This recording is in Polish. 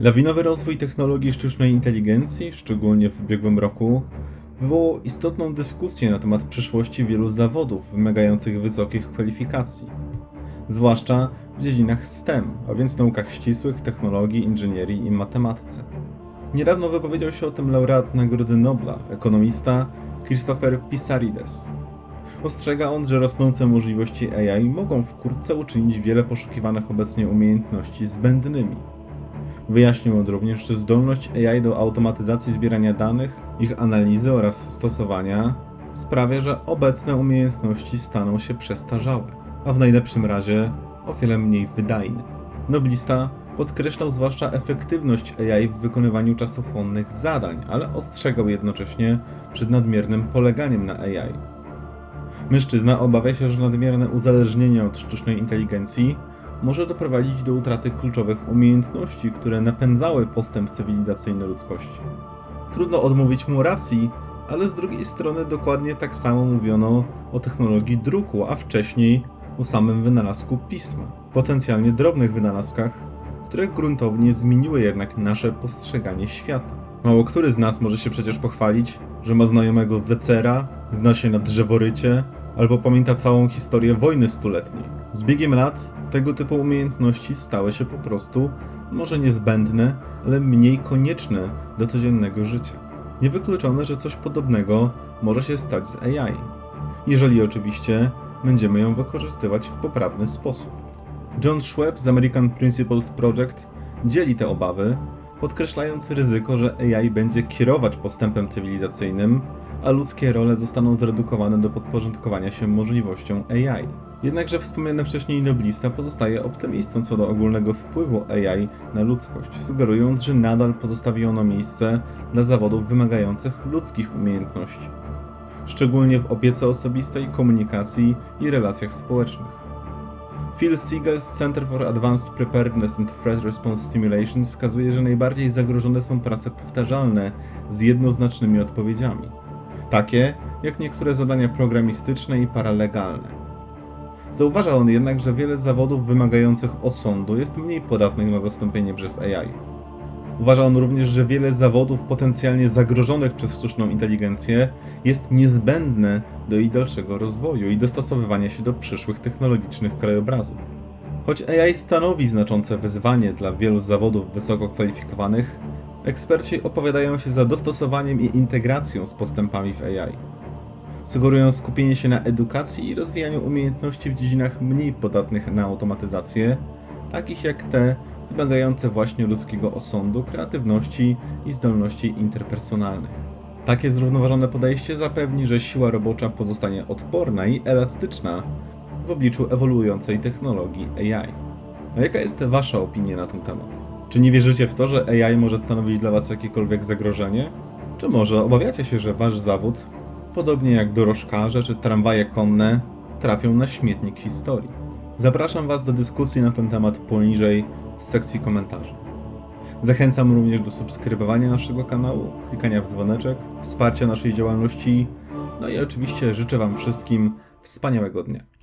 Lawinowy rozwój technologii sztucznej inteligencji, szczególnie w ubiegłym roku, wywołał istotną dyskusję na temat przyszłości wielu zawodów wymagających wysokich kwalifikacji, zwłaszcza w dziedzinach STEM, a więc naukach ścisłych, technologii, inżynierii i matematyce. Niedawno wypowiedział się o tym laureat Nagrody Nobla, ekonomista Christopher Pissarides. Ostrzega on, że rosnące możliwości AI mogą wkrótce uczynić wiele poszukiwanych obecnie umiejętności zbędnymi. Wyjaśnił on również, że zdolność AI do automatyzacji zbierania danych, ich analizy oraz stosowania sprawia, że obecne umiejętności staną się przestarzałe, a w najlepszym razie o wiele mniej wydajne. Noblista podkreślał zwłaszcza efektywność AI w wykonywaniu czasochłonnych zadań, ale ostrzegał jednocześnie przed nadmiernym poleganiem na AI. Mężczyzna obawia się, że nadmierne uzależnienie od sztucznej inteligencji może doprowadzić do utraty kluczowych umiejętności, które napędzały postęp cywilizacyjny ludzkości. Trudno odmówić mu racji, ale z drugiej strony dokładnie tak samo mówiono o technologii druku, a wcześniej o samym wynalazku pisma, potencjalnie drobnych wynalazkach, które gruntownie zmieniły jednak nasze postrzeganie świata. Mało który z nas może się przecież pochwalić, że ma znajomego Zecera, zna się na drzeworycie, albo pamięta całą historię wojny stuletniej. Z biegiem lat tego typu umiejętności stały się po prostu może niezbędne, ale mniej konieczne do codziennego życia. Niewykluczone, że coś podobnego może się stać z AI, jeżeli oczywiście będziemy ją wykorzystywać w poprawny sposób. John Schwab z American Principles Project dzieli te obawy, podkreślając ryzyko, że AI będzie kierować postępem cywilizacyjnym, a ludzkie role zostaną zredukowane do podporządkowania się możliwościom AI. Jednakże wspomniany wcześniej noblista pozostaje optymistą co do ogólnego wpływu AI na ludzkość, sugerując, że nadal pozostawi ono miejsce dla zawodów wymagających ludzkich umiejętności, szczególnie w opiece osobistej, komunikacji i relacjach społecznych. Phil Siegel z Center for Advanced Preparedness and Threat Response Stimulation wskazuje, że najbardziej zagrożone są prace powtarzalne z jednoznacznymi odpowiedziami, takie jak niektóre zadania programistyczne i paralegalne. Zauważa on jednak, że wiele zawodów wymagających osądu jest mniej podatnych na zastąpienie przez AI. Uważa on również, że wiele zawodów potencjalnie zagrożonych przez sztuczną inteligencję jest niezbędne do jej dalszego rozwoju i dostosowywania się do przyszłych technologicznych krajobrazów. Choć AI stanowi znaczące wyzwanie dla wielu zawodów wysoko kwalifikowanych, eksperci opowiadają się za dostosowaniem i integracją z postępami w AI. Sugerują skupienie się na edukacji i rozwijaniu umiejętności w dziedzinach mniej podatnych na automatyzację, takich jak te wymagające właśnie ludzkiego osądu, kreatywności i zdolności interpersonalnych. Takie zrównoważone podejście zapewni, że siła robocza pozostanie odporna i elastyczna w obliczu ewoluującej technologii AI. A jaka jest Wasza opinia na ten temat? Czy nie wierzycie w to, że AI może stanowić dla Was jakiekolwiek zagrożenie? Czy może obawiacie się, że Wasz zawód, podobnie jak dorożkarze czy tramwaje konne, trafią na śmietnik historii? Zapraszam Was do dyskusji na ten temat poniżej w sekcji komentarzy. Zachęcam również do subskrybowania naszego kanału, klikania w dzwoneczek, wsparcia naszej działalności, no i oczywiście życzę Wam wszystkim wspaniałego dnia.